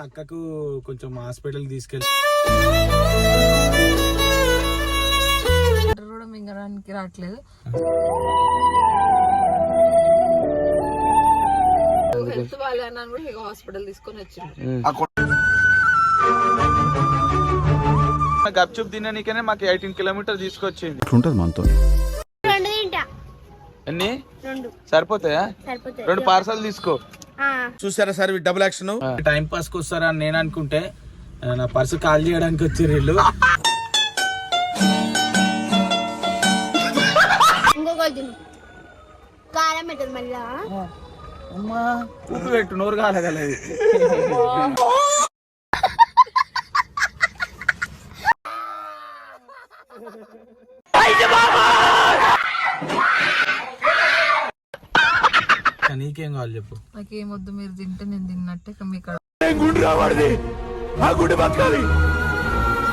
అక్కకు కొంచెం హాస్పిటల్ తీసుకెళ్ళి కూడా మింగడానికి రావట్లేదు హెల్త్ బాగాలేనని కూడా ఇక హాస్పిటల్ తీసుకొని వచ్చిండు గప్చుప్ తిననీకనే మాకు ఎయిటీన్ కిలోమీటర్ తీసుకొచ్చింది ఉంటుంది మనతో? రెండు తింటా. ఎన్ని? రెండు. సరిపోతాయా. రెండు పార్సల్ తీసుకో. చూసారా సార్ డబుల్ యాక్షన్ టైం పాస్కి వస్తారా అని నేను అనుకుంటే నా పర్సు కాల్ చేయడానికి వచ్చారు వీళ్ళు. ఉప్పు పెట్టు నోరు కాలగలది. నీకేం కావాలి చెప్పు. నాకేం వద్దు మీరు తింటే నేను తిన్నట్టే మీకు గుండు రావాడిది? ఆ గుండె బతకాలి.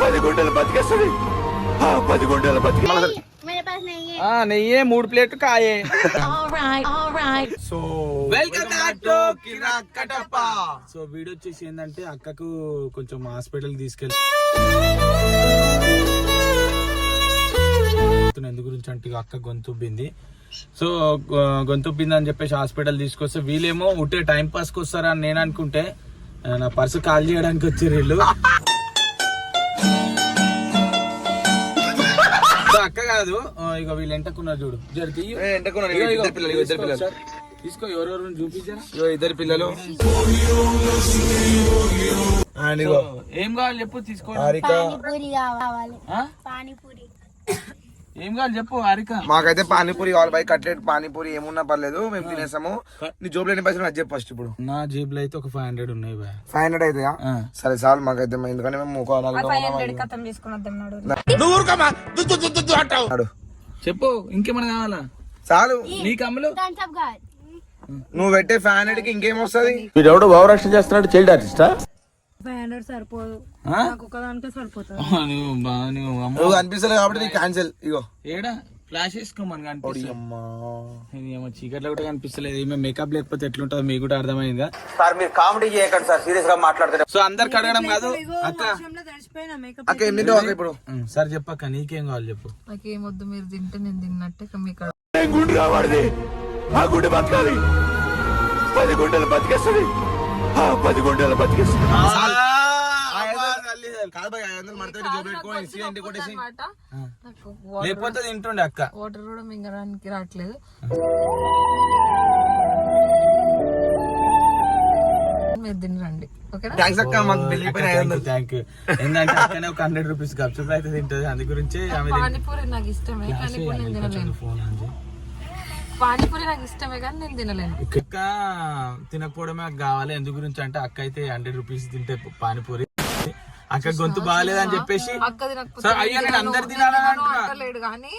పది గుండెలు బతికేస్తుంది. ఆ పది గుండెలు బతికి నెయ్యే మూడు ప్లేట్లు కాయే. So welcome back to so video వచ్చేసి ఏంటంటే అక్కకు కొంచెం హాస్పిటల్ తీసుకెళ్ళి ఎందు గురించి అంటే అక్క గొంతుబ్బింది సో గొ- గొంతుబ్బింది అని చెప్పేసి హాస్పిటల్ తీసుకొస్తే వీళ్ళేమో ఉట్టే టైం పాస్కి వస్తారా అని నేను అనుకుంటే నా పర్సు కాల్ చేయడానికి వచ్చారు వీళ్ళు. సో అక్క కాదు ఇక వీళ్ళు ఎంటకున్నారు చూడు తీసుకో ఎవరెవరు చూపించారా? ఇగో ఇద్దరు పిల్లలు. ఏం కావాలి చెప్పు తీసుకో హారిక పానీపూరి కావాలి ఆ? పానీపూరి ఏం కావాలి చెప్పు హారిక. మాకైతే పానీపూరి కావాలి బై కట్లెట్ పానీపూరి ఏమున్నా పర్లేదు మేము తినేసాము. నీ జోబులో ఎన్ని పైసలు అది చెప్పు ఫస్ట్ ఇప్పుడు. నా జేబులో అయితే ఒక ఫైవ్ హండ్రెడ్ ఉన్నాయి బా ఫైవ్ హండ్రెడ్ అయితే. సరే చాలు మాకైతే ఎందుకంటే మేము అన్నాడు చెప్పు ఇంకేమైనా కావాలా? చాలు. అప్ కావాలి నువ్వు పెట్టే ఫైవ్ హండ్రెడ్కి ఇంకేం వస్తుంది? వీడెవడో భావరక్షణ చేస్తున్నాడు చైల్డ్ ఆర్టిస్టా? ఫైవ్ హండ్రెడ్ సరిపోదు. ఆ? నాకు ఒకదానికే సరిపోతుంది. ఆ, నువ్వు బా నువ్వు అమ్మ. నువ్వు కనిపిస్తలేదు కాబట్టి నీకు క్యాన్సిల్ ఇగో. ఏడా? ఫ్లాష్ వేసుకోమని కనిపిస్తుంది అమ్మా. ఏమో చీకట్లో కూడా కనిపిస్తలేదు. ఏమో మేకప్ లేకపోతే ఎట్లుంటుందో మీకు కూడా అర్థమైందిగా సార్ మీరు కామెడీ చేయకండి సార్. సీరియస్గా మాట్లాడుతున్నారు సో అందరికి అడగడం కాదు. అక్క. తడిచిపోయినా మేకప్ అక్క ఎన్ని కావాలి ఇప్పుడు? ఉం, సరే చెప్పక్క నీకేం కావాలి చెప్పు. నాకేం వద్దు మీరు తింటే నేను తిన్నట్టే ఇక మీకు కాదు భయ్, కొట్టేసి. లేకపోతే తింటుండే అక్క. వాటర్ కూడా మింగడానికి రావట్లేదు. మీరు తినరండి అక్క మాకు వందలు. థ్యాంక్ యూ ఏంటంటే అక్కనే ఒక హండ్రెడ్ రూపీస్ గప్చుప్ అయితే తింటది అందు గురించి. పానీపూరి నాకు ఇష్టమే కానీ ఇప్పుడు నేను తినలేను. ఫోన్ అంది పానీపూరి నాకు ఇష్టమే కానీ నేను తినలేను. అక్క తినకపోవడమే నాకు కావాలి ఎందు గురించి అంటే అక్క అయితే హండ్రెడ్ రూపీస్ తింటే పానీపూరి అక్క గొంతు బాగాలేదని చెప్పేసి అయ్యా నేను అందరు తినాలని కానీ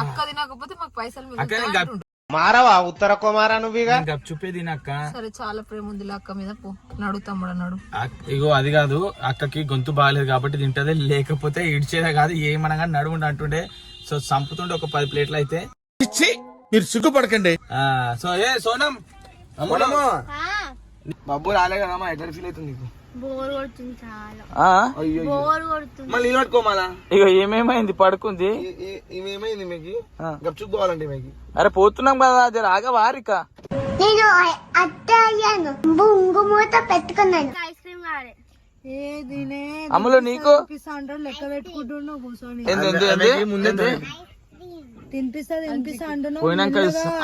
అక్క తినకపోతే మాకు పైసలు మారవా? ఉత్తర కుమారా నువ్వు నేను గప్చుప్పే తినక్క సరే చాలా ప్రేమ ఉంది అక్క మీద పో. నడు తమ్ముడు నడు. అక్- ఇగో అది కాదు అక్కకి గొంతు బాగాలేదు కాబట్టి తింటది లేకపోతే ఇడిచేదే కాదు ఏమనగా నడుముండి అంటుండే. సో సంపుతుండే ఒక పది ప్లేట్లు అయితే. మీరు సిగ్గుపడకండి. ఆ, సో ఏ సోనం అమ్ముడు. మబ్బు రాలే కదమ్మా ఎట్లా ఫీల్ అవుతుంది నీకు? బోర్ కొడుతుంది చాలా. ఆ? బోర్ కొడుతుంది. మళ్ళీ పట్టుకోమాలా ఏమేమైంది పడుకుంది? ఇవేమైంది మీకు? ఆ. గప్చుకోవాలంటే మీకు. అరే పోతున్నాం కదా జర ఆగ వారిక నేను అత్త అయ్యాను బొంగు మూత పెట్టుకున్నాను. ఐస్ క్రీమ్ కావాలి. అమ్ములు నీకు? లెక్క పెట్టుకుంటున్నావు కూర్చొని. తినిపిస్తా అంటున్నావు. పోయినాక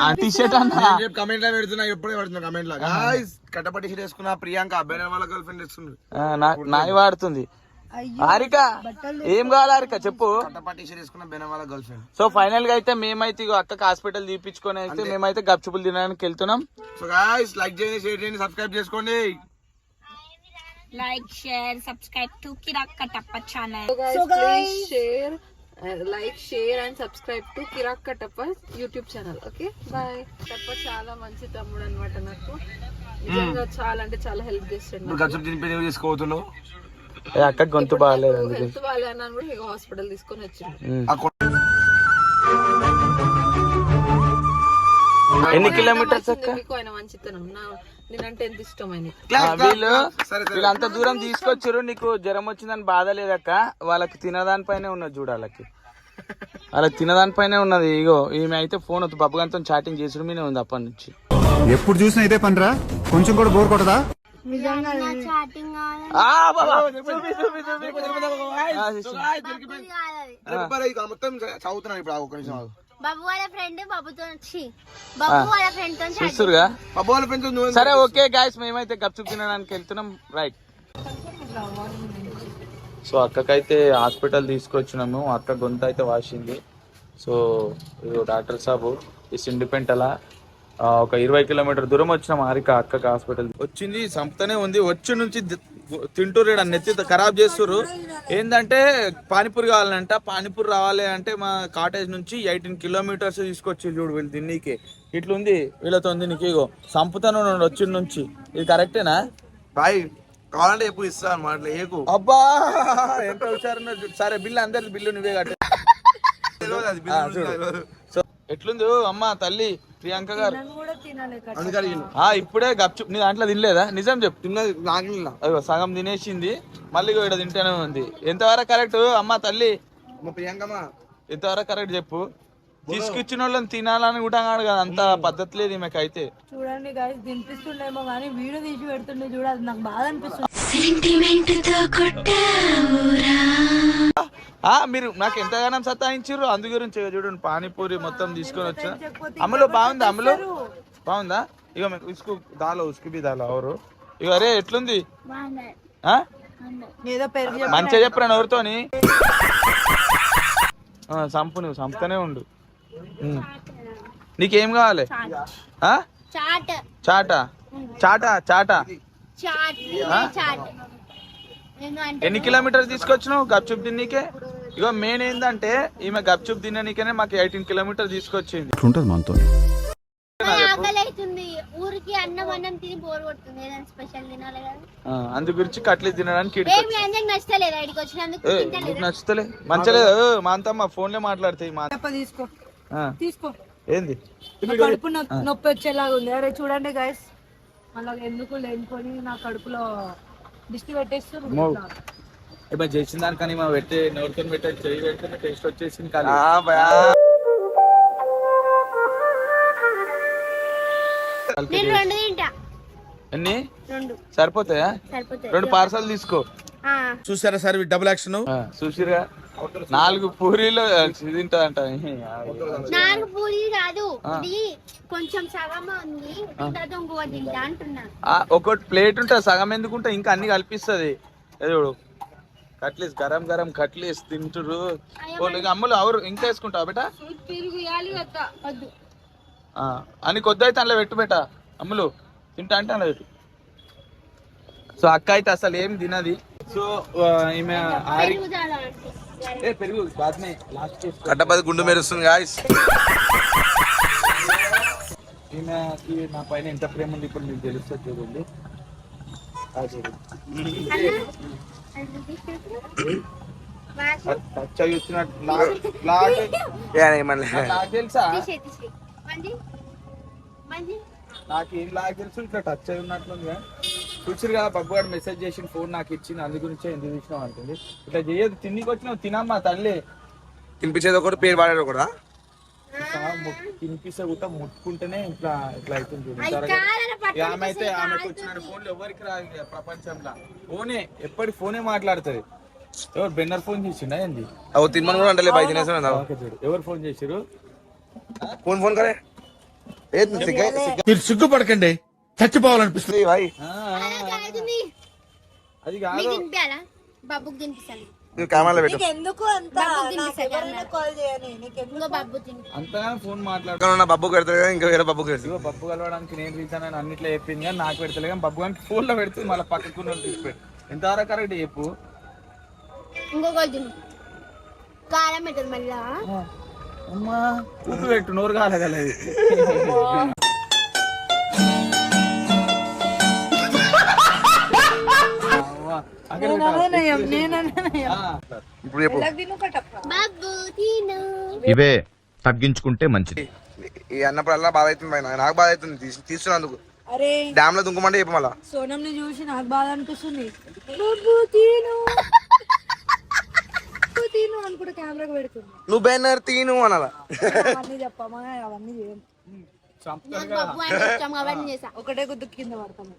ఆ టీ షర్ట్ అన్న. కమెంట్లో పెడుతున్నా ఎప్పుడే పెడుతున్నా కమెంట్లో. గాయ్స్ కట్టపట్టి షీట్ వేసుకున్న ప్రియాంక అబ్బాయి వాళ్ళ గర్ల్ ఫ్రెండ్ ఇస్తుంది నాయి వాడుతుంది. హారిక ఏం కావాలి హారిక? చెప్పు. సో ఫైనల్గా అయితే మేమైతే ఇగో అక్కకి హాస్పిటల్ తీపించుకొని అయితే మేమైతే గప్చుపులు తినడానికి వెళ్తున్నాం. సో గాయ్స్ లైక్ చేయండి షేర్ చేయండి సబ్స్క్రైబ్ చేసుకోండి. Like share subscribe to Kiraak Kattappa channel so guys share like share and subscribe to Kiraak Kattappa YouTube channel okay bye Kattappa చాలా మంచి తమ్ముడు అనమాట నాకు. నిజంగా చాలా అంటే చాలా హెల్ప్ చేస్తాడు గప్చుప్ తినిపి చేసుకోతున్నావు అక్క గొంతు బాగాలేదు హెల్త్ బాగాలేనని కూడా హాస్పిటల్ తీసుకొని వచ్చిండు. కొ- ఎన్ని కిలోమీటర్స్ అక్క? మీకు ఆయన మంచితనం. నా నేనంటే ఎంత ఇష్టమని ఆ, వీళ్ళు సరే, సరే. వీళ్ళు అంత దూరం తీసుకొచ్చారు నీకు జ్వరం వచ్చిందని బాధ లేదక్క. వాళ్ళకి తినదానిపైనే ఉన్నది చూడు వాళ్ళకి. వాళ్ళకి తినదానిపైనే ఉన్నది. ఇగో ఈమె అయితే ఫోన్ వద్దు. బబ్బుగాంతో చాటింగ్ చేసుడు మీనే ఉంది అప్పటి నుంచి. ఎప్పుడు చూసినా ఇదే పనిరా? కొంచెం కూడా బోర్ కొట్టదా? మొత్తం చదువుతున్నాను ఇప్పుడు ఒక్క నిమిషం ఆగు. బాబు వాళ్ళ ఫ్రెండ్ బాబుతో ఛీ, బాబు వాళ్ళ ఫ్రెండ్తో. చూస్తురుగా బాబు వాళ్ళ సరే ఓకే గాయస్ మేమైతే గప్చుప్ తినడానికి వెళ్తున్నాం. రైట్ సో అక్కకైతే హాస్పిటల్ తీసుకొచ్చినాము. అక్క గొంతు అయితే వాసింది. సో ఇది డాక్టర్ సాబు ఇస్ ఆ, ఒక ఇరవై కిలోమీటర్ దూరం వచ్చినాం. హారిక అక్కకి హాస్పిటల్. వచ్చింది సంపుతనే ఉంది. వచ్చి నుంచి తింటుర్రు ఈడ నెత్తి ఖరాబ్ చేస్తుర్రు. ఏంటంటే పానీపూరి కావాలంట పానీపూరి రావాలి అంటే మా కాటేజ్ నుంచి ఎయిటీన్ కిలోమీటర్స్ తీసుకొచ్చి చూడు వీళ్ళు తిన్నీకి. ఇట్లుంది వీళ్ళతో ఉంది నీకు ఇగో సంపుతాను వచ్చిన నుంచి. ఇది కరెక్టేనా? బాయ్ కావాలంటే చెప్పు ఇస్తా అనమాట ఏకు. అబ్బా ఎంత చూడు. సరే బిల్లు అందరి బిల్లు నువ్వే కట్టే. సో ఎట్లుంది అమ్మ తల్లి. ప్రియాంక గారు. అందుకని ఇప్పుడే గప్చు నీ దాంట్లో తినలేదా? నిజం చెప్పు. తిన్నది నాకు తిన్నా. అయ్యో సగం తినేసింది. మళ్ళీ ఇక్కడ తింటూనే ఉంది. ఎంతవరకు కరెక్ట్? అమ్మ తల్లి. ప్రియాంకమ్మ. ఎంతవరకు కరెక్ట్ చెప్పు? తీసుకొచ్చిన వాళ్ళని తినాలని కూడా కాదు కదా అంత పద్ధతి లేదు ఈమెకైతే చూడండి గాయస్ తినిపిస్తుండేమో కానీ వీడియో తీసి పెడుతుండే చూడ అది నాకు బాధ అనిపిస్తుంది. మీరు నాకు ఎంతగానో సతాయించారు అందు గురించి చూడండి పానీపూరి మొత్తం తీసుకొని వచ్చా. అమలు బాగుందా అమలు? బాగుందా? ఇక మీకు ఉసుకు దాలో ఉసుకు బి దాలో ఎవరు? ఇక అరే ఎట్లుంది? ఆ? ఏదో పెరుగు చెప్పి మంచిగా చెప్పరా ఎవరితోని? ఆ, సంపు నువ్వు సంపుతూనే ఉండు. నీకేం కావాలి? ఆ? చాట్. చాటా? చాటా చాటా. చాట్. ఆ? చాట్. నేను అంటే ఎన్ని కిలోమీటర్స్ తీసుకొచ్చినావు? గప్చుప్ తిన్నీకే ఇగో మెయిన్ ఏంటంటే ఈమె గప్చుప్ తిననీకనే మాకు ఎయిటీన్ కిలోమీటర్ తీసుకొచ్చింది. ఉంటుంది మనతో? నాకు ఆకలి అవుతుంది ఊరికి అన్నం అన్నం తిని బోర్ కొడుతుంది ఏదైనా స్పెషల్ తినాలి కదా. ఆ, అందు గురించి కట్లెట్ తినడానికి ఈడికి ఏం మీ నచ్చలేదు వచ్చినందుకు? నచ్చుతలే? లేదు మా అంతమ్మ ఫోన్లే మాట్లాడతాయి మా తీసుకో. ఆ, తీసుకో. ఏంది? కడుపు నొప్పి వచ్చేలాగా ఉంది. అరే చూడండి గైస్ అలా ఎందుకు లేనుకొని నా కడుపులో దిష్టి పెట్టేస్తారు మో. ఇప్పుడు చేసిన దానికని మా పెట్టే నోరుతో పెట్టే చెయ్యి పెడితే టేస్ట్ వచ్చేసింది కానీ. ఎన్ని? రెండు. సరిపోతాయా? సరిపోతాయి. రెండు పార్సల్ తీసుకో. ఆ, చూసారా సార్ డబుల్ యాక్షన్? ఆ, చూసిరుగా నాలుగు పూరీలు తింటదంట నాలుగు పూరి కాదు. ఇది కొంచెం ఉంది. తింటా అంటున్నా. ఒకటి ప్లేట్ ఉంటుంది సగం ఎందుకుంటే? ఇంకా అన్ని కల్పిస్తుంది. చూడు. కట్లీస్ గరం గరం కట్లీస్ తింటురు అమ్ములు ఎవరు? ఇంకా వేసుకుంటావు బేటా? అని కొద్ది అయితే అందులో పెట్టు బేట. అమ్ములు తింటా అంటే అందులో పెట్టు. సో అక్క అయితే అసలు ఏం తినది. సో ఈమె ఆరి పెరుగు చాలా అంటే. ఏ పెరుగు బాద్మే లాస్ట్ చేసుకో కట్టపది గుండు మెరుస్తుంది గాయస్ ఈమెకి నా పైన ఎంత ప్రేమ ఉంది ఇప్పుడు మీకు తెలుస్తుంది చూడండి ఆ చూడండి అది తీసేసి. వాసన. టచ్ అయ్యి వచ్చినట్టు నాకు- నాకు తెలుసా నాకు ఏం లాగా తెలుసు ఇట్లా టచ్ అయి ఉన్నట్లుంది చూసిరు కదా బబ్బు గారు మెసేజ్ చేసిన ఫోన్ నాకు ఇచ్చింది అందు గురించే ఎందుకు చూసినాం అంటుంది ఇట్లా చేయదు తిండికి వచ్చినావు తినమ్మా తల్లి తినిపించేది ఒకటి పేరు పాడేది ఒకటి తినిపిస్తే కూడా ముట్టుకుంటేనే ఇట్లా ఇట్లా అవుతుంది చూడు. అది త్వరగా. కాదన పట్టు ఇక ఆమె అయితే ఆమెకు వచ్చిన ఫోన్లు ఎవరికి రాదు ప్రపంచంలో. ఫోనే ఎప్పటి ఫోనే మాట్లాడుతుంది. ఎవరు బెన్నర్ ఫోన్ చేసిండా ఏంది? అవు తినమని కూడా అంటే బయట ఎవరు ఫోన్ చేసిరు ఫోన్ ఫోన్ కరే. మీరు సిగ్గుపడకండి చచ్చిపోవాలనిపిస్తుంది. అది కాదు. బాబుకి తినిపిస్తాను నువ్వు కెమెరాలో పెట్టు. అంతగా ఫోన్ మాట్లాడు ఇక్కడ ఉన్న బబ్బు పెడతాడు కదా ఇంకా వేరే బబ్బు పెడతాడు ఇదిగో బబ్బు కలవడానికి నేను రీజన్ అని అన్నిట్లో చెప్పింది కానీ నాకు పెడతలే కానీ బబ్బు గారికి ఫోన్లో పెడుతుంది మళ్ళీ పక్కకున్న తీసుకుపెట్టు ఎంతవరకు కరెక్ట్ చెప్పు? కారం పెట్టదు మళ్ళా. అమ్మా ఉప్పు పెట్టు నోరు కాలగలది. ఇప్పుడు ఇవే తగ్గించుకుంటే మంచిది. ఈ అన్నప్పుడల్లా బాధ అవుతుంది భయ్. నాకు బాధ అవుతుంది. తీసి- తీస్తున్నందుకు అరే డ్యామ్లో దుంకమంటే చెప్పు మళ్ళా. సోనం ని చూసి నాకు బాధ అనిపిస్తుంది. బబ్బు తీను. బబ్బు తీను అనుకుంటే కెమెరాకి పెడుతుంది. నువ్వు బెన్నర్ తీను అనాలా? అవన్నీ చెప్పమా అవన్నీ చేయం. ఒకటే గుద్దు కింద పడతాము.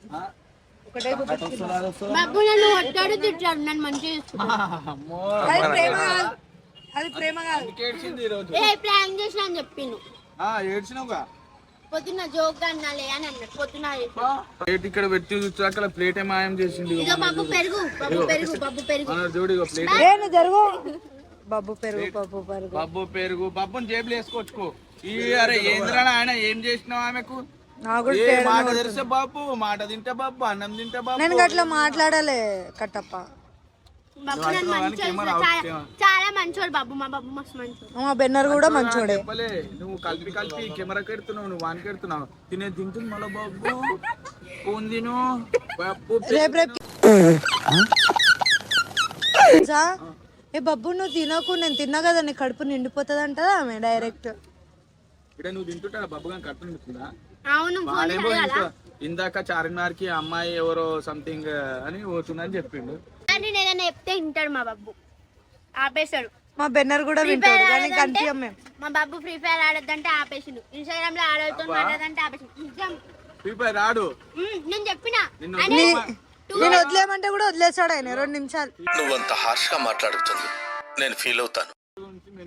ఒకటే గుద్దు కింద బబ్బు నన్ను కొట్టాడు తిట్టాడు నన్ను మంచిగా చూసుకుంటాడు అది ప్రేమ కాదు. అది ప్రేమ కాదు. ఏడ్చింది ఈరోజు ఏ ప్రాంక్ చేసిన అని చెప్పిండు. ఏడ్చినావుగా? పొద్దున్న జోక్ అన్నాలే అని అన్నాడు పొద్దున్న ప్లేట్ ఇక్కడ పెట్టి చూసాక ప్లేట్ ఏ మాయం చేసిండు ఇక బబ్బు పెరుగు చూడు ఇగో. ప్లేట్. జరుగు. బబ్బు పెరుగు బబ్బు పెరుగు. బబ్బు పెరుగు బబ్బుని జేబులు వేసుకోవచ్చుకో ఈ అరే ఏంద్రా ఆయన ఏం చేసినావు ఆమెకు? మాట తెరిస్తే బాబు మాట తింటే బాబు అన్నం తింటే బాబు నేను గట్లా మాట్లాడాలి కట్టప్ప. బబ్బు. చాలా మంచోడు బాబు మా బబ్బు మస్తు మంచోడు. మా బెన్నర్ కూడా మంచోడే. నువ్వు కలిపి కలిపి కెమెరా కెడుతున్నావు నువ్వు వానికి కెడుతున్నావు. తినే తింటుంది మళ్ళీ బాబు ఫోన్ తిను. బాబు రేపు రేపు. తెలుసా? ఏ బబ్బు నువ్వు తినకు నేను తిన్నా కదా నీ కడుపు నిండిపోతుంది అంటదా ఆమె డైరెక్ట్. ఇక్కడ నువ్వు తింటుంటా బాబు కానీ కట్టు నిండుతుందా? వాడేమో ఇంకా ఇందాక చార్మినార్కి అమ్మాయి ఎవరో సంథింగ్ అని పోతుందని చెప్పిండు. అని నేను చెప్తే వింటాడు మా బబ్బు ఆపేశాడు. మా బెన్నర్ కూడా వింటాడు కానీ కనిపించం మేము. మా బాబు ఫ్రీ ఫైర్ ఆడొద్దంటే ఆపేసిండు. ఇన్స్టాగ్రామ్లో ఆడవుతూ ఆపేసిండు. నిజం ప్రిపేర్ రాడు ఉమ్, నేను చెప్పిన. నేను వదిలేయమంటే కూడా వదిలేస్తాడు ఆయన రెండు నిమిషాలు. నువ్వంత హార్ష్గా మాట్లాడుతుంది. నేను ఫీల్ అవుతాను.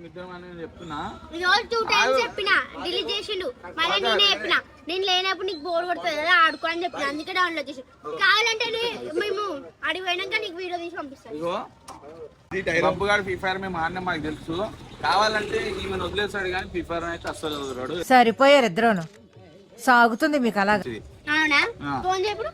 ఇద్దరం అని చెప్తున్నా. రోజు టూ టైమ్స్ చెప్పిన డిలీట్ చేసిండు. మళ్ళీ నేనే చెప్పిన. నేను లేనప్పుడు నీకు బోర్ కొడుతుంది కదా ఆడుకో అని చెప్పిన. అందుకే డౌన్లోడ్ చేసి. కావాలంటే నే- మేము నీకు వీడియో తీసి పంపిస్తాను ఇగో బబ్బు గారు ఫ్రీ ఫైర్ మేము ఆడినా మాకు తెలుసు. కావాలంటే ఈమెను వదిలేస్తాడు కానీ ఫ్రీ ఫైర్ అయితే అస్సలు వదలరాడు సరిపోయారు ఇద్దరును. సాగుతుంది మీకు అలాగా. అవునా? ఆ. ఫోన్ చేయప్పుడు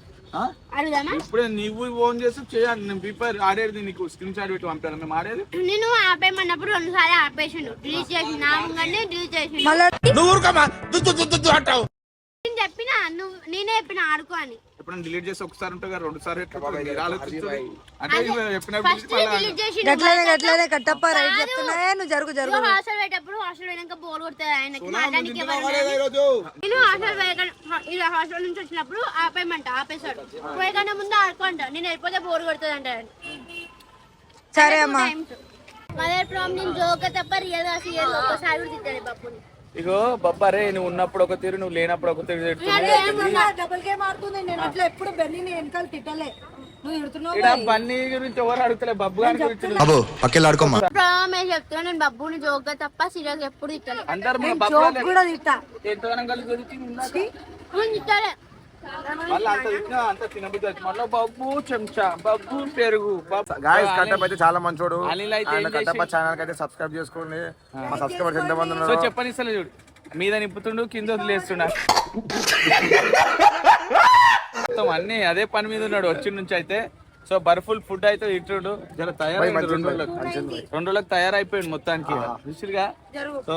ఇప్పుడే నువ్వు ఫోన్ చేసి చేయాలి. నేను ఫైర్ ఆడేది నీకు స్క్రీన్ షాట్ పెట్టి పంపాను మేము ఆడేది? నేను ఆపేయమన్నప్పుడు రెండు సార్లు ఆపేసిండు. డిలీట్ చేసి నా డిలీట్ నువ్వు అంటావు. చెప్పిన నువ్వు నేనే చెప్పిన ఆడుకో అని. ఎప్పుడు డిలీట్ చేసి ఒకసారి కదా రెండు సార్లు ఎట్లా ఉంటుంది? మీరు ఆలోచించండి. అంటే ఇవి చెప్పినప్పుడు ఫస్ట్ డిలీట్ చేసిండు గట్లనే గట్లనే కట్టప్ప రైట్ చెప్తున్నా నువ్వు జరుగు జరుగు. హాస్టల్ పెట్టేటప్పుడు హాస్టల్ పోయినాక బోర్ కొడుతుంది ఆయనకి మాట్లాడానికి ఎవరు ఉండరు. నేను హాస్టల్ పోయకుండా ఇలా హాస్టల్ నుంచి వచ్చినప్పుడు ఆపేయమంట ఆపేశాడు. పోయకన్నా ముందు ఆడుకోంట నేను వెళ్ళిపోతే బోర్ కొడుతుంది అంటాడు సరే అమ్మా. మదర్ ప్రాబ్లం జోక తప్ప రియల్గా సీరియల్ ఒక్కసారి కూడా తిట్టాడు బాపుని ఇగో బొబ్బరే నువ్వు ఉన్నప్పుడు ఒక తీరు నువ్వు లేనప్పుడు ఒక తీరు తిడుతున్నావు. డబుల్ గేమ్ ఆడుతుంది నేను అట్లా ఎప్పుడు బెన్ని తిట్టలే. గురించి ఎవరు అడుగుతలే? బబ్బు గారి గురించి చెప్తున్నా. నేను బబ్బుని జోక తప్ప సీరియల్ ఎప్పుడు అందరు బబ్బు కూడా తిట్టా. ఎంతగానో కలిసి తిట్టాలే. గాయస్ కట్టప్ అయితే చాలా మంచోడు అయితే కట్టప్ప ఛానల్ అయితే సబ్స్క్రైబ్ చేసుకోండి. మా సబ్స్క్రైబర్స్ ఎంత మంది సో ఉన్నారు. చెప్పనిస్తలే చూడు. మీద నింపుతుండు కింద వదిలేస్తున్నా మొత్తం అన్ని అదే పని మీద ఉన్నాడు వచ్చి నుంచి అయితే. సో బర్ఫుల్ ఫుడ్ అయితే ఇట్టుడు జర రెండు రోజులకు రెండు రోజులకు తయారైపోయింది మొత్తానికి. సో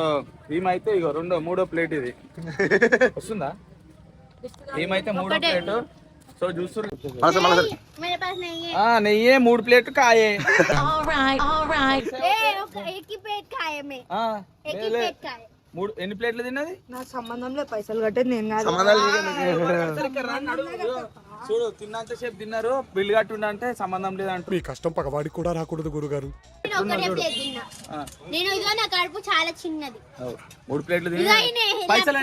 ఈమైతే ఇగో రెండో మూడో ప్లేట్ ఇది. వస్తుందా? ఏమైతే మూడు ప్లేట్? సో చూస్తున్నారు నెయ్యే. మూడు ప్లేట్ కాయే. మూడు ఎన్ని ప్లేట్లు తిన్నది? నా సంబంధంలో పైసలు కట్టేది నేను చూడు తిన్నంత సేపు తిన్నారు బిల్లు కట్టుండ అంటే సంబంధం లేదంట మీ కష్టం పగవాడికి కూడా రాకూడదు గురుగారు. నేను నా కడుపు చాలా చిన్నది. మూడు ప్లేట్లు తిన్నా పైసలు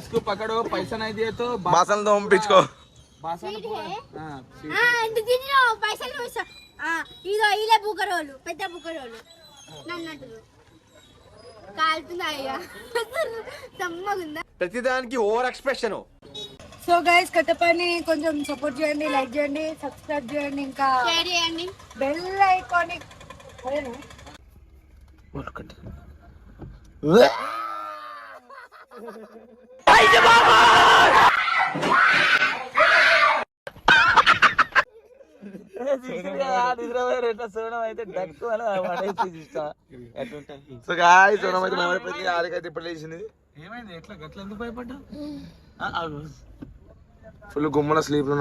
ఇసుకు పక్కడు పైసలు అయితే ఇదో ప్రతిదానికి ఓవర్ ఎక్స్ప్రెషన్. సో గైస్ కట్టపని కొంచెం సపోర్ట్ చేయండి లైక్ చేయండి సబ్స్క్రైబ్ చేయండి ఇంకా షేర్ చేయండి. బెల్ అదేనా సో గాయస్ సోనం అయితే మేము ప్రతి ఆరికైతే ఇప్పుడు లేచింది. ఏమైంది? ఎట్లా? గట్ల ఎందుకు భయపడ్డా ఫుల్ గుమ్మన స్లీప్లో